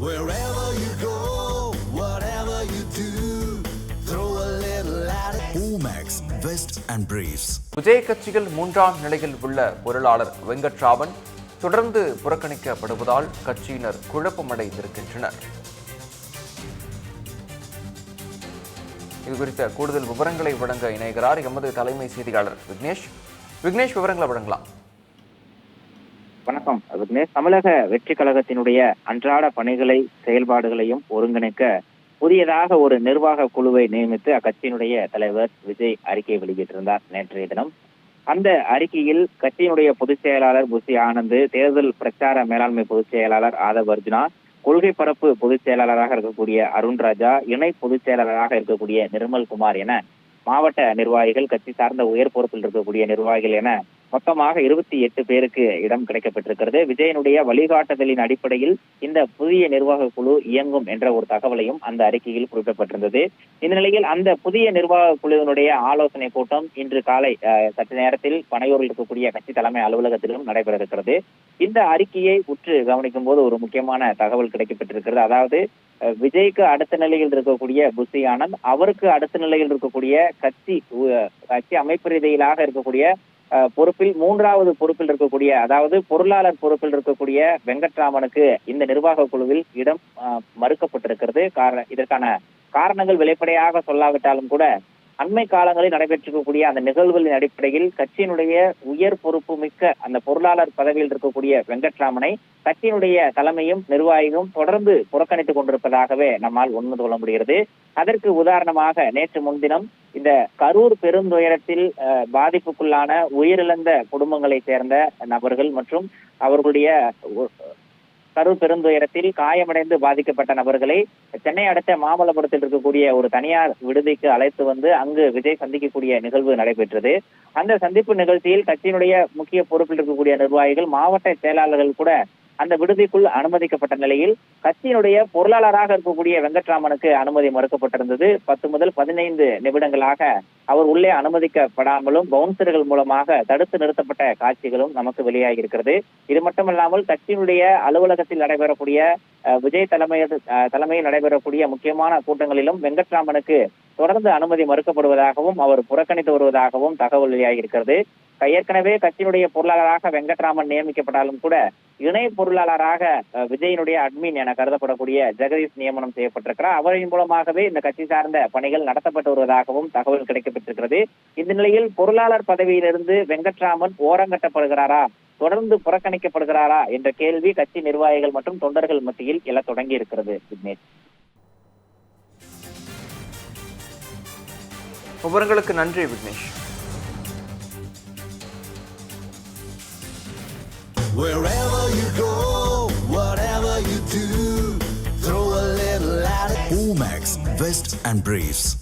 Wherever you go, whatever you do, throw a little at it. Omax, Vest and Briefs. Vijay கட்சியில் மூன்றாம் நிலையில் உள்ள பொருளாளர் வெங்கட்ராமன் தொடர்ந்து புறக்கணிக்கப்படுவதால் கட்சியினர் குழப்பமடைந்திருக்கின்றனர் இது குறித்த கூடுதல் விவரங்களை வழங்க இணைகிறார் எமது தலைமை செய்தியாளர் விக்னேஷ் விக்னேஷ் விவரங்களை வழங்கலாம் வணக்கம். விக்னேஷ் தமிழக வெற்றி கழகத்தினுடைய அன்றாட பணிகளை செயல்பாடுகளையும் ஒருங்கிணைக்க புதியதாக ஒரு நிர்வாக குழுவை நியமித்து அக்கட்சியினுடைய தலைவர் விஜய் அறிக்கை வெளியிட்டிருந்தார் நேற்றைய தினம். அந்த அறிக்கையில் கட்சியினுடைய பொதுச் செயலாளர் புசி ஆனந்த் தேர்தல் பிரச்சார மேலாண்மை பொதுச் செயலாளர் ஆதவ் அர்ஜுனா கொள்கை பரப்பு பொதுச் செயலாளராக இருக்கக்கூடிய அருண் ராஜா இணை பொதுச் செயலாளராக இருக்கக்கூடிய நிர்மல் குமார் என மாவட்ட நிர்வாகிகள் கட்சி சார்ந்த உயர் பொறுப்பில் இருக்கக்கூடிய நிர்வாகிகள் என மொத்தமாக இருபத்தி எட்டு பேருக்கு இடம் கிடைக்கப்பட்டிருக்கிறது. விஜயனுடைய வழிகாட்டுதலின் அடிப்படையில் இந்த புதிய நிர்வாக குழு இயங்கும் என்ற ஒரு தகவலையும் அந்த அறிக்கையில் குறிப்பிடப்பட்டிருந்தது. இந்த நிலையில் அந்த புதிய நிர்வாக குழுவினுடைய ஆலோசனை கூட்டம் இன்று காலை சற்று நேரத்தில் பனையூரில் இருக்கக்கூடிய கட்சி தலைமை அலுவலகத்திலும் நடைபெற இருக்கிறது இந்த அறிக்கையை உற்று கவனிக்கும் போது ஒரு முக்கியமான தகவல் கிடைக்கப்பட்டிருக்கிறது. அதாவது விஜய்க்கு அடுத்த நிலையில் இருக்கக்கூடிய புஷி ஆனந்த் அவருக்கு அடுத்த நிலையில் இருக்கக்கூடிய கட்சி கட்சி அமைப்பு ரீதியிலாக இருக்கக்கூடிய பொறுப்பில் மூன்றாவது பொறுப்பில் இருக்கக்கூடிய அதாவது பொருளாளர் பொறுப்பில் இருக்கக்கூடிய வெங்கட்ராமனுக்கு இந்த நிர்வாக குழுவில் இடம் அஹ், மறுக்கப்பட்டிருக்கிறது. காரண இதற்கான காரணங்கள் வெளிப்படையாக சொல்லாவிட்டாலும் கூட அண்மை காலங்களில் நடைபெற்றிருக்கக்கூடிய அந்த நிகழ்வுகளின் அடிப்படையில் கட்சியினுடைய உயர் பொறுப்பு மிக்க அந்த பொருளாளர் பதவியில் இருக்கக்கூடிய வெங்கட்ராமனை கட்சியினுடைய தலைமையும் நிர்வாகியும் தொடர்ந்து புறக்கணித்துக் கொண்டிருப்பதாகவே நம்மால் உண்மை கொள்ள முடிகிறது. அதற்கு உதாரணமாக நேற்று முன்தினம் இந்த கரூர் பெருந்துயரத்தில் அஹ், பாதிப்புக்குள்ளான உயிரிழந்த குடும்பங்களை சேர்ந்த நபர்கள் மற்றும் அவர்களுடைய கரூர் பெருந்துயரத்தில் காயமடைந்து பாதிக்கப்பட்ட நபர்களை சென்னை அடுத்த மாமல்லபுரத்தில் இருக்கக்கூடிய ஒரு தனியார் விடுதிக்கு அழைத்து வந்து அங்கு விஜய் சந்திக்கக்கூடிய நிகழ்வு நடைபெற்றது. அந்த சந்திப்பு நிகழ்ச்சியில் கட்சியினுடைய முக்கிய பொறுப்பில் இருக்கக்கூடிய நிர்வாகிகள் மாவட்ட செயலாளர்கள் கூட அந்த விடுதிக்குள் அனுமதிக்கப்பட்ட நிலையில் கட்சியினுடைய பொருளாளராக இருக்கக்கூடிய வெங்கட்ராமனுக்கு அனுமதி மறுக்கப்பட்டிருந்தது. பத்து முதல் பதினைந்து நிமிடங்களாக அவர் உள்ளே அனுமதிக்கப்படாமலும் பவுன்சர்கள் மூலமாக தடுத்து நிறுத்தப்பட்ட காட்சிகளும் நமக்கு வெளியாகி இருக்கிறது இது மட்டுமல்லாமல் கட்சியினுடைய அலுவலகத்தில் நடைபெறக்கூடிய விஜய் தலைமையில் தலைமையில் நடைபெறக்கூடிய முக்கியமான கூட்டங்களிலும் வெங்கட்ராமனுக்கு தொடர்ந்து அனுமதி மறுக்கப்படுவதாகவும் அவர் புறக்கணித்து வருவதாகவும் தகவல் வெளியாகியிருக்கிறது. ஏற்கனவே கட்சியினுடைய பொருளாளராக வெங்கட்ராமன் நியமிக்கப்பட்டாலும் கூட இணை பொருளாளராக விஜயனுடைய அட்மின் என கருதப்படக்கூடிய ஜெகதீஷ் நியமனம் செய்யப்பட்டிருக்கிறார். அவரின் மூலமாகவே இந்த கட்சி சார்ந்த பணிகள் நடத்தப்பட்டு வருவதாகவும் தகவல் கிடைக்கப்பட்டிருக்கிறது. இந்த நிலையில் பொருளாளர் பதவியிலிருந்து வெங்கட்ராமன் ஓரங்கட்டப்படுகிறாரா தொடர்ந்து புறக்கணிக்கப்படுகிறாரா? என்ற கேள்வி கட்சி நிர்வாகிகள் மற்றும் தொண்டர்கள் மத்தியில் எழத் தொடங்கி இருக்கிறது விக்னேஷ். விவரங்களுக்கு நன்றி Vignesh Wherever you go, whatever you do, throw a little at it. Omax, Vest and Briefs.